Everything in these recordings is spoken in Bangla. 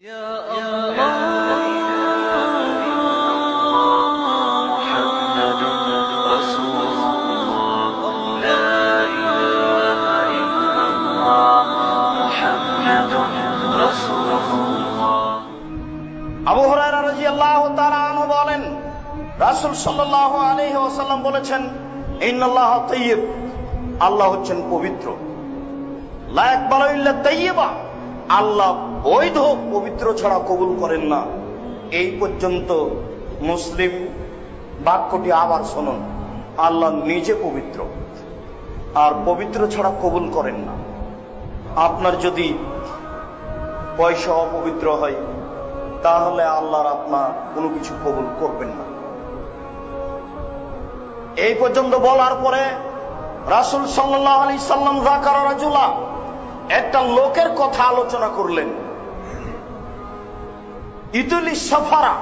বলেন, রাসূল সাল্লাল্লাহু আলাইহি ওয়াসাল্লাম বলেছেন, ইন্নাল্লাহ তাইয়্যিব আল্লাহ হচ্ছেন পবিত্র। লা ইয়াকবালু ইল্লা আল্লাহ বৈধ পবিত্র ছাড়া কবুল করেন না। এই পর্যন্ত মুসলিম বাক্যটি আবার শুনুন, আল্লাহ নিজে পবিত্র, আর পবিত্র ছাড়া কবুল করেন না। আপনার যদি পয়সা অপবিত্র হয়, তাহলে আল্লাহর আপনার কোনো কিছু কবুল করবেন না। এই পর্যন্ত বলার পরে রাসুল সাল্লাহ আলি সাল্লাম জাকার রাজুলা, একটা লোকের কথা আলোচনা করলেন। ইতুলি সফারা,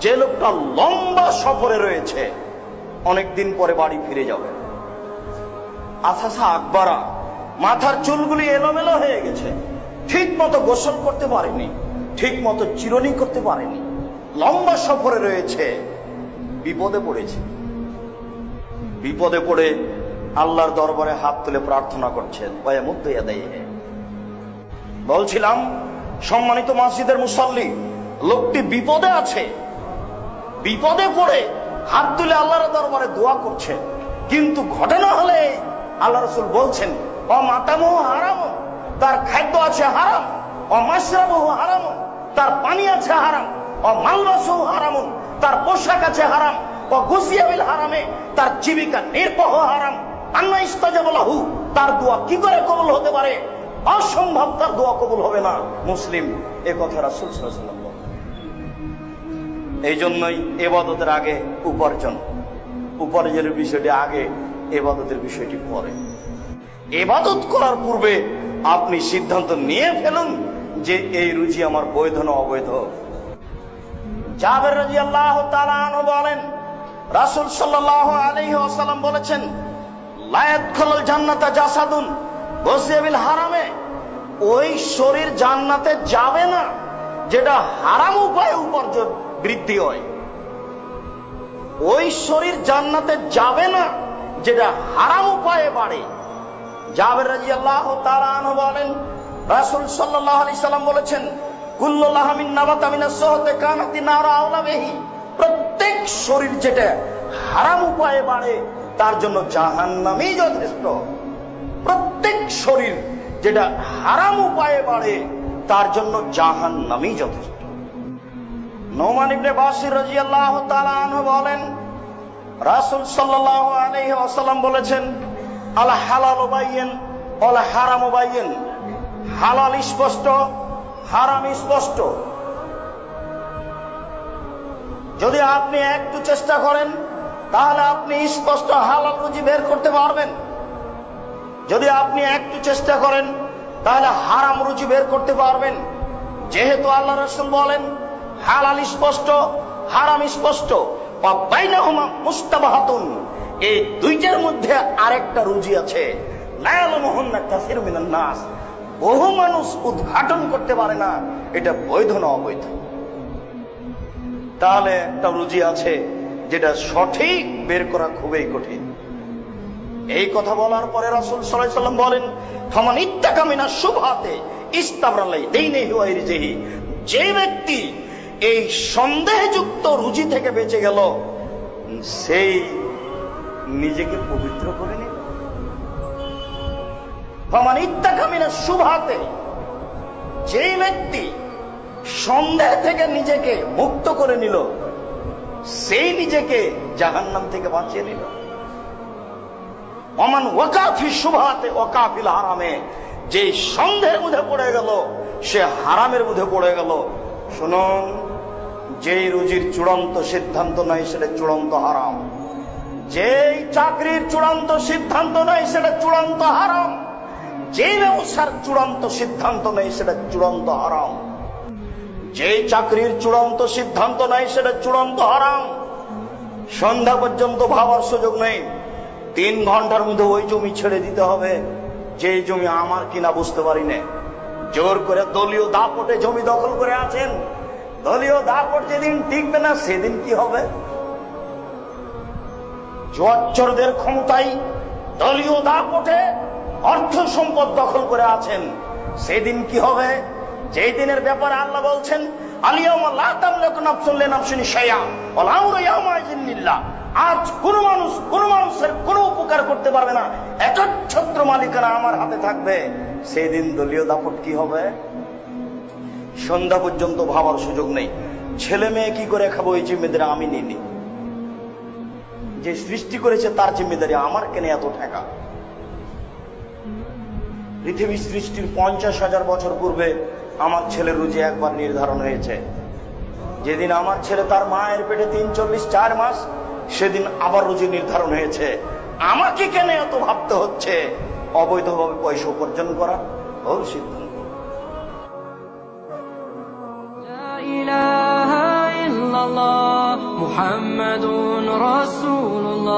যে লোকটা লম্বা সফরে রয়েছে, অনেকদিন পরে বাড়ি ফিরে যাবে। আসাসা আকবরা, মাথার চুলগুলি এলোমেলো হয়ে গেছে। ঠিক মতো গোসল করতে পারেনি ঠিক মতো চিরনি করতে পারেনি। লম্বা সফরে রয়েছে, বিপদে পড়েছে। বিপদে পড়ে আল্লাহর দরবারে হাত তুলে প্রার্থনা করছেন বলছিলাম, সম্মানিত মসজিদের মুসল্লি লোকটি বিপদে আছে। বিপদে পড়ে হাত তুলে আল্লাহর দরবারে দোয়া করছে। কিন্তু ঘটনা হলে আল্লাহ রসুল বলছেন ও মাতামহ হারাম, তার খাদ্য আছে হারাম। মাসরাবহ হারাম, তার পানি আছে হারাম। ও মালবাসহ হারাম, তার পোশাক আছে হারাম। ও গুসিয়াবিল হারামে, তার জীবিকা নির্বাহ হারাম। আন্না তার দোয়া কি করে কবুল হতে পারে? অসম্ভব তার দোয়া কবুল হবে না। মুসলিম, এ কথা রাসূল বলেন। এই জন্যই এবাদতের আগে উপার্জন। উপার্জনের বিষয়টি আগে, এবাদতের বিষয়টি পরে। এবাদত করার পূর্বে আপনি সিদ্ধান্ত নিয়ে ফেলুন যে এই রুচি আমার বৈধ না অবৈধ। রাজি আল্লাহ বলেছেন জান্নাতা হারামে। ওই শরীর জান্নাতে যাবে না। যেটা হারাম উপায়ে উপার্জন, বৃদ্ধি হয়। ওই শরীর জান্নাতে যাবে না, যেটা হারাম উপায়ে বাড়ে। জাবের রাজি আল্লাহ তাআলা বলেন, রাসূল সাল্লাল্লাহু আলাইহি সাল্লাম বলেছেন, কুল্লু লাহামিন নাবাতা সহতে কানাতি নারা আওলা বিহি। প্রত্যেক শরীর যেটা হারাম উপায়ে বাড়ে, তার জন্য জাহান্নামই যথেষ্ট। প্রত্যেক শরীর যেটা হারাম উপায়ে বাড়ে তার জন্য জাহান জাহান্নামই যথেষ্ট। নোমান ইবনে বাসির তাআলা আনহু বলেন, রাসূল সাল্লাল্লাহু আলাইহি ওয়াসাল্লাম বলেছেন, আল হালাল বাইয়িন, ওয়াল হারাম বাইয়িন। হালাল স্পষ্ট, হারাম স্পষ্ট। যদি আপনি একটু চেষ্টা করেন, তাহলে আপনি স্পষ্ট হালাল রুজি বের করতে পারবেন। যদি আপনি একটু চেষ্টা করেন তাহলে হারাম রুচি বের করতে পারবেন। যেহেতু আল্লাহ রসুল বলেন, হালাল স্পষ্ট, হারাম স্পষ্ট। বাইনাহুমা মুস্তাবাহাতুন। এই দুইটার মধ্যে আরেকটা রুজি আছে। নাস। বহু মানুষ উদ্ঘাটন করতে পারে না। এটা বৈধ না অবৈধ। তাহলে একটা রুজি আছে, যেটা সঠিক বের করা খুবই কঠিন। এই কথা বলার পরে রাসুল সাল্লাম বলেন, ফামান ইত্তাকামিনা শুবহাতে ইস্তাবরালাই দেইনে হুয়াইরি যে ব্যক্তি এই সন্দেহযুক্ত রুজি থেকে বেঁচে গেল, সেই নিজেকে পবিত্র করে নিল। ফামান ইত্তাকামিনা শুবহাতে, যে ব্যক্তি সন্দেহ থেকে নিজেকে মুক্ত করে নিল, সেই নিজেকে জাহান্নাম থেকে বাঁচিয়ে নিল। অমান ওকাফি শুভাতে ওকাফিল হারামে। যে সন্দেহের মধ্যে পড়ে গেল, সে হারামের মধ্যে পড়ে গেল। শুনুন, যেই রুজির চূড়ান্ত সিদ্ধান্ত নাই, সেটা চূড়ান্ত হারাম। যেই চাকরির চূড়ান্ত সিদ্ধান্ত নাই, সেটা চূড়ান্ত হারাম। যে ব্যবসার চূড়ান্ত সিদ্ধান্ত নেই, সেটা চূড়ান্ত হারাম। যে চাকরির চূড়ান্ত সিদ্ধান্ত নাই, সেটা চূড়ান্ত হারাম। সন্ধ্যা পর্যন্ত ভাবার সুযোগ নেই। তিন ঘণ্টার মধ্যে ওই জমি ছেড়ে দিতে হবে। যে জমি আমার কিনা বুঝতে পারি না জোর করে দলীয় দাপটে জমি দখল করে আছেন। দলীয় দাপট যেদিন টিকবে না, সেদিন কি হবে? জোয়াচ্চরদের ক্ষমতায় দলীয় দাপটে অর্থ সম্পদ দখল করে আছেন। সেদিন কি হবে? যেই দিনের ব্যাপারে আল্লাহ বলছেন আলিয়াউমা আজ কোন মানুষ, কোন মানুষের কোনো উপকার করতে পারবে না। একচ্ছত্র মালিকানা আমার হাতে থাকবে। সেদিন দলীয় দাপট কি হবে? সন্ধ্যা পর্যন্ত ভাবার সুযোগ নেই। ছেলে মেয়ে কি করে খাব এই জিম্মেদারি আমি নিইনি। যে সৃষ্টি করেছে তার জিম্মেদারি আমার কেন এত ঠেকা? পৃথিবী সৃষ্টির পঞ্চাশ হাজার বছর পূর্বে আমার ছেলের রুজি একবার নির্ধারণ হয়েছে। যেদিন আমার ছেলে তার মায়ের পেটে তিন, চল্লিশ, চার মাস সেদিন আবার রুজি নির্ধারণ হয়েছে আমাকে কেন এত ভাবতে হচ্ছে অবৈধভাবে পয়সা উপার্জন করা ওর সিদ্ধান্ত لا إله إلا الله محمد رسول الله